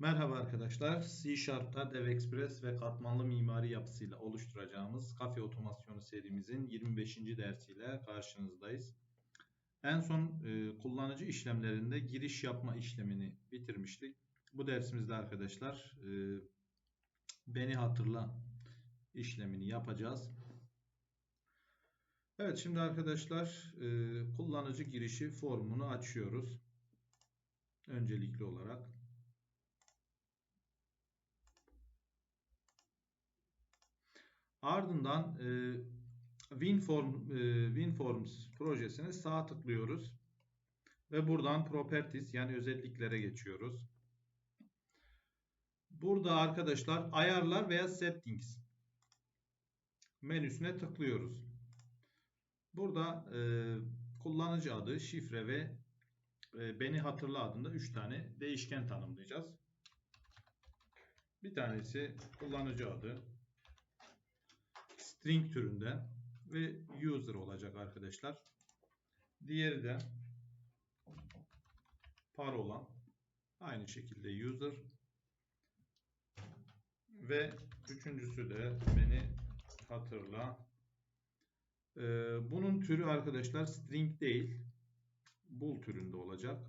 Merhaba arkadaşlar. C Sharp'ta DevExpress ve katmanlı mimari yapısıyla oluşturacağımız kafe otomasyonu serimizin 25. dersiyle karşınızdayız. En son e, kullanıcı işlemlerinde giriş yapma işlemini bitirmiştik. Bu dersimizde arkadaşlar e, beni hatırla işlemini yapacağız. Evet şimdi arkadaşlar e, kullanıcı girişi formunu açıyoruz. Öncelikli olarak. Ardından e, WinForm, e, WinForms projesine sağ tıklıyoruz. Ve buradan Properties yani özelliklere geçiyoruz. Burada arkadaşlar ayarlar veya settings menüsüne tıklıyoruz. Burada e, kullanıcı adı, şifre ve e, beni hatırla adında 3 tane değişken tanımlayacağız. Bir tanesi kullanıcı adı, string türünde ve user olacak arkadaşlar. Diğeri de parola. Aynı şekilde user. Ve üçüncüsü de beni hatırla. Ee, bunun türü arkadaşlar string değil. Bool türünde olacak.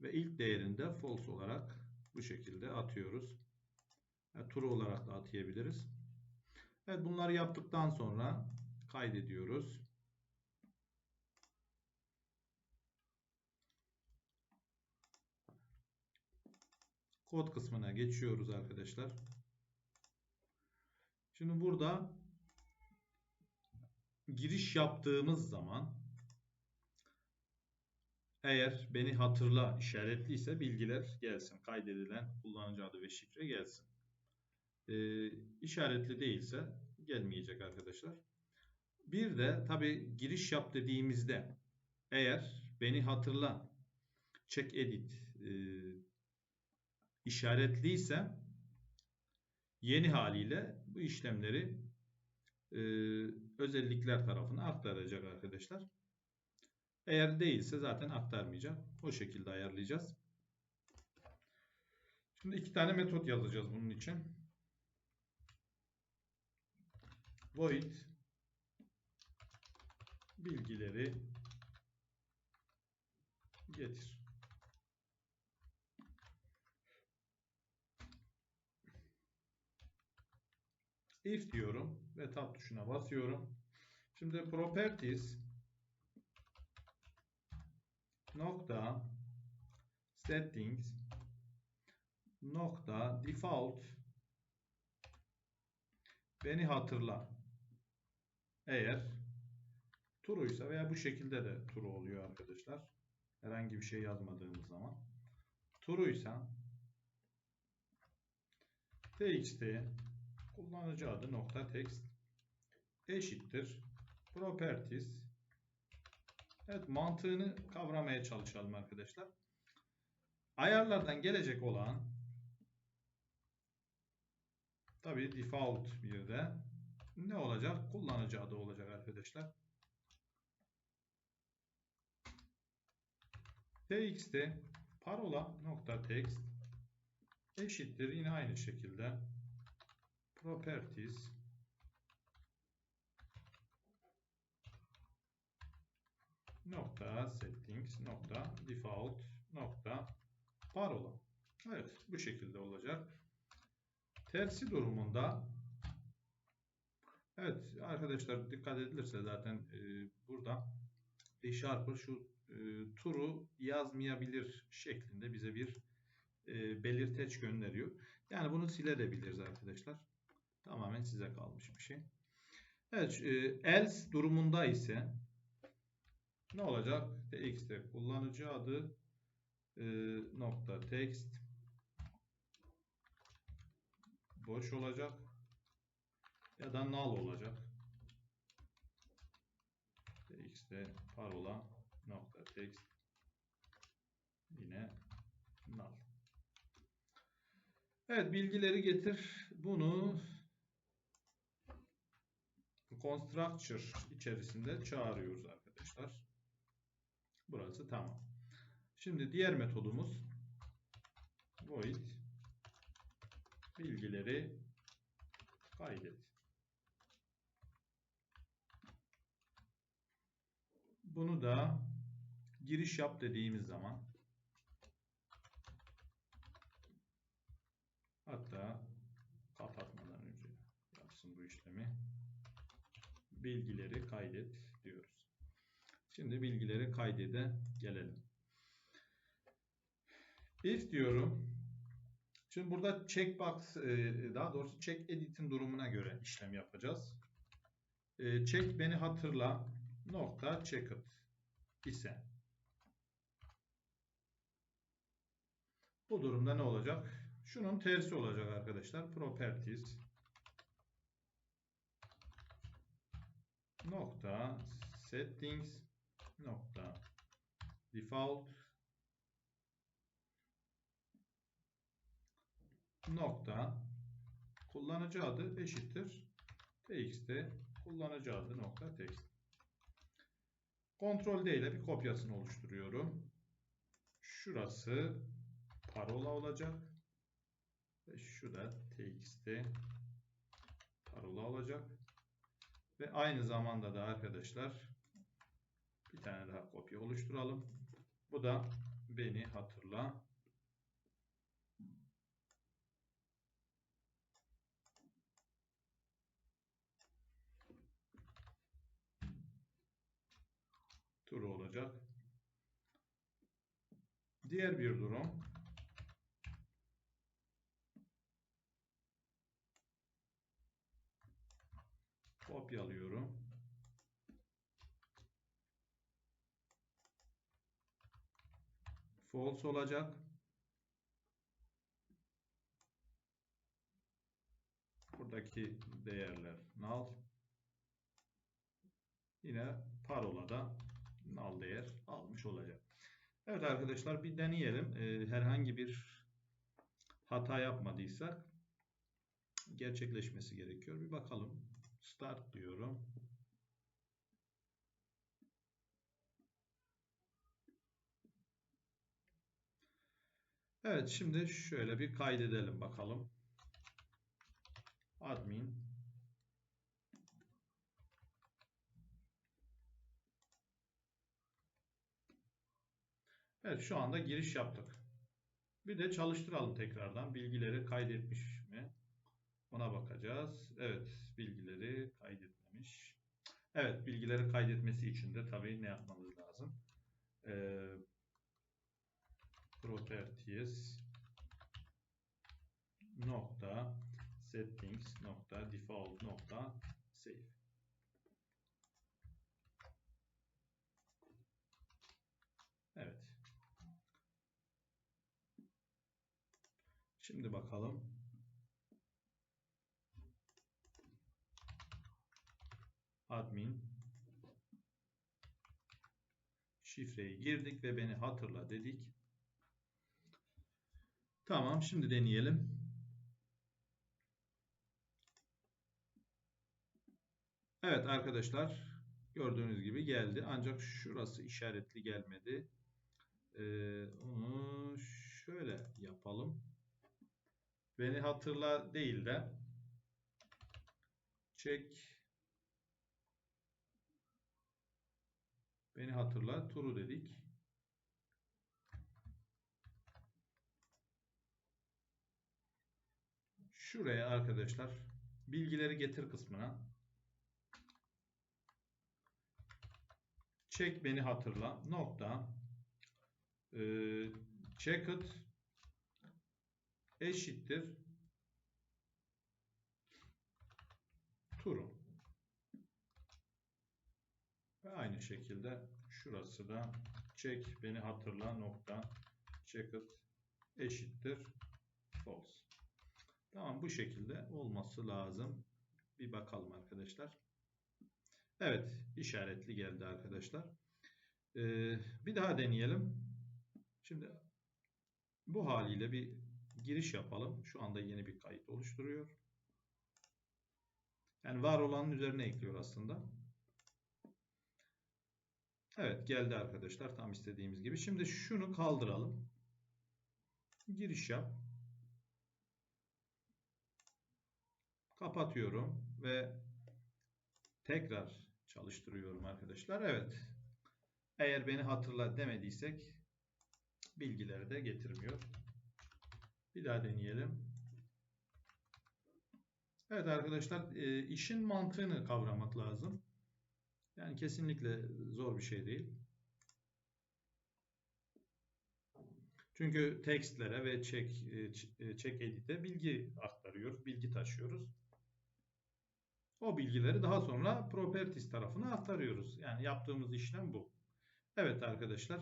Ve ilk değerinde false olarak bu şekilde atıyoruz. Yani true olarak da atayabiliriz. Evet bunları yaptıktan sonra kaydediyoruz. Kod kısmına geçiyoruz arkadaşlar. Şimdi burada giriş yaptığımız zaman eğer beni hatırla işaretliyse bilgiler gelsin. Kaydedilen kullanıcı adı ve şifre gelsin e, işaretli değilse gelmeyecek arkadaşlar. Bir de tabi giriş yap dediğimizde eğer beni hatırla check edit e, işaretliyse yeni haliyle bu işlemleri e, özellikler tarafına aktaracak arkadaşlar. Eğer değilse zaten aktarmayacak. O şekilde ayarlayacağız. Şimdi iki tane metot yazacağız bunun için void bilgileri getir. If diyorum ve tab tuşuna basıyorum. Şimdi properties nokta settings nokta default beni hatırla eğer true'ysa veya bu şekilde de true oluyor arkadaşlar. Herhangi bir şey yazmadığımız zaman. True'ysa txt kullanıcı adı nokta text eşittir properties Evet mantığını kavramaya çalışalım arkadaşlar. Ayarlardan gelecek olan tabi default bir de ne olacak? Kullanıcı adı olacak arkadaşlar. txt parola nokta text eşittir yine aynı şekilde properties nokta settings nokta default nokta parola. Evet bu şekilde olacak. Tersi durumunda Evet arkadaşlar dikkat edilirse zaten e, burada Sharper şu e, turu yazmayabilir şeklinde bize bir e, belirteç gönderiyor. Yani bunu silebiliriz arkadaşlar. Tamamen size kalmış bir şey. Evet e, else durumunda ise ne olacak? txt'te kullanıcı adı e, nokta text boş olacak ya da null olacak. tx'te parola nokta text yine null. Evet bilgileri getir. Bunu constructor içerisinde çağırıyoruz arkadaşlar. Burası tamam. Şimdi diğer metodumuz void bilgileri kaydet. Bunu da giriş yap dediğimiz zaman hatta kapatmadan önce yapsın bu işlemi bilgileri kaydet diyoruz. Şimdi bilgileri kaydede gelelim. If diyorum. Şimdi burada checkbox daha doğrusu check edit'in durumuna göre işlem yapacağız. Check beni hatırla nokta checked ise bu durumda ne olacak? Şunun tersi olacak arkadaşlar. Properties nokta settings nokta default nokta kullanıcı adı eşittir txt kullanıcı adı nokta text. Ctrl D ile bir kopyasını oluşturuyorum. Şurası parola olacak. Ve şu da txt parola olacak. Ve aynı zamanda da arkadaşlar bir tane daha kopya oluşturalım. Bu da beni hatırla. Turu olacak. Diğer bir durum kopyalıyorum. False olacak. Buradaki değerler null. Yine parola da null değer almış olacak. Evet arkadaşlar bir deneyelim. Ee, herhangi bir hata yapmadıysak gerçekleşmesi gerekiyor. Bir bakalım. Start diyorum. Evet şimdi şöyle bir kaydedelim bakalım. Admin Evet şu anda giriş yaptık. Bir de çalıştıralım tekrardan. Bilgileri kaydetmiş mi? Ona bakacağız. Evet bilgileri kaydetmemiş. Evet bilgileri kaydetmesi için de tabii ne yapmamız lazım? Ee, properties nokta settings nokta default nokta save. Evet. Şimdi bakalım. Admin şifreyi girdik ve beni hatırla dedik. Tamam şimdi deneyelim. Evet arkadaşlar gördüğünüz gibi geldi. Ancak şurası işaretli gelmedi. Ee, onu şöyle yapalım. Beni hatırla değil de. Check beni hatırla. Turu dedik. Şuraya arkadaşlar bilgileri getir kısmına. Check beni hatırla. Nokta. E, checked eşittir turu. Ve aynı şekilde şurası da check beni hatırla nokta checked eşittir false. Tamam bu şekilde olması lazım. Bir bakalım arkadaşlar. Evet işaretli geldi arkadaşlar. Ee, bir daha deneyelim. Şimdi bu haliyle bir giriş yapalım. Şu anda yeni bir kayıt oluşturuyor. Yani var olanın üzerine ekliyor aslında. Evet geldi arkadaşlar tam istediğimiz gibi. Şimdi şunu kaldıralım. Giriş yap. Kapatıyorum ve tekrar çalıştırıyorum arkadaşlar. Evet. Eğer beni hatırla demediysek bilgileri de getirmiyor. Bir daha deneyelim. Evet arkadaşlar e, işin mantığını kavramak lazım. Yani kesinlikle zor bir şey değil. Çünkü tekstlere ve check, e, check edit'e bilgi aktarıyor, bilgi taşıyoruz. O bilgileri daha sonra properties tarafına aktarıyoruz. Yani yaptığımız işlem bu. Evet arkadaşlar,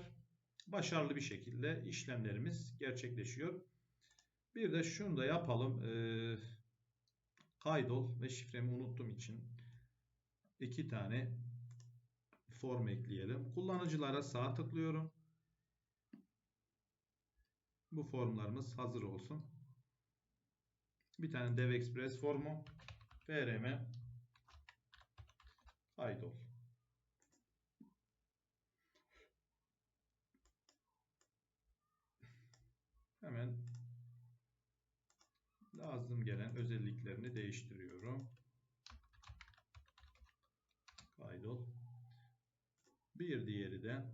başarılı bir şekilde işlemlerimiz gerçekleşiyor. Bir de şunu da yapalım. Ee, kaydol ve şifremi unuttum için iki tane form ekleyelim. Kullanıcılara sağ tıklıyorum. Bu formlarımız hazır olsun. Bir tane DevExpress formu frm kaydol. Hemen lazım gelen özelliklerini değiştiriyorum. Kaydol. Bir diğeri de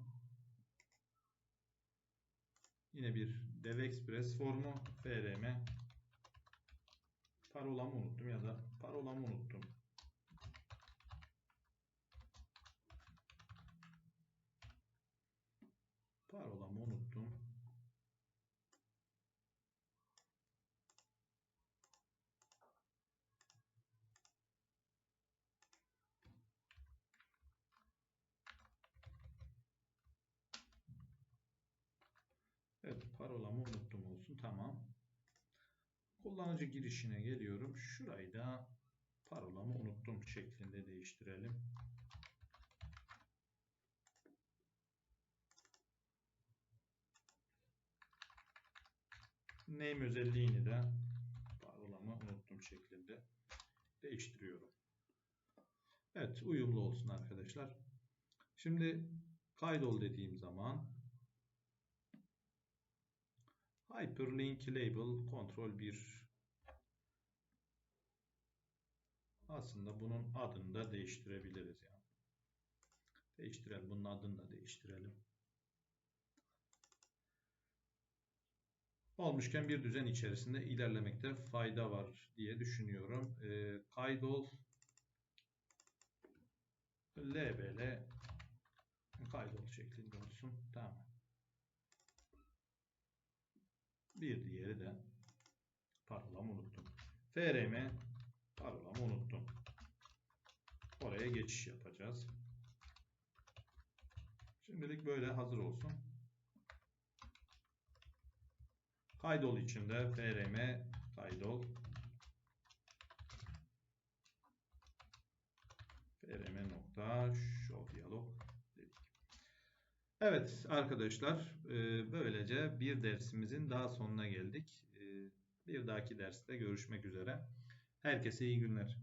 yine bir DevExpress formu frm parolamı unuttum ya da parolamı unuttum. Parolamı unuttum. Evet parolamı unuttum olsun. Tamam. Kullanıcı girişine geliyorum. Şurayı da parolamı unuttum şeklinde değiştirelim. Name özelliğini de parolamı unuttum şeklinde değiştiriyorum. Evet uyumlu olsun arkadaşlar. Şimdi kaydol dediğim zaman Hyperlink Label Control 1 aslında bunun adını da değiştirebiliriz yani. Değiştirelim. Bunun adını da değiştirelim. Olmuşken bir düzen içerisinde ilerlemekte fayda var diye düşünüyorum. E, kaydol LBL kaydol şeklinde olsun. Tamam. Bir diğeri de parolamı unuttum. FRM parolamı unuttum. Oraya geçiş yapacağız. Şimdilik böyle hazır olsun. Kaydol içinde frm kaydol frm nokta. Evet arkadaşlar e, böylece bir dersimizin daha sonuna geldik. E, bir dahaki derste görüşmek üzere. Herkese iyi günler.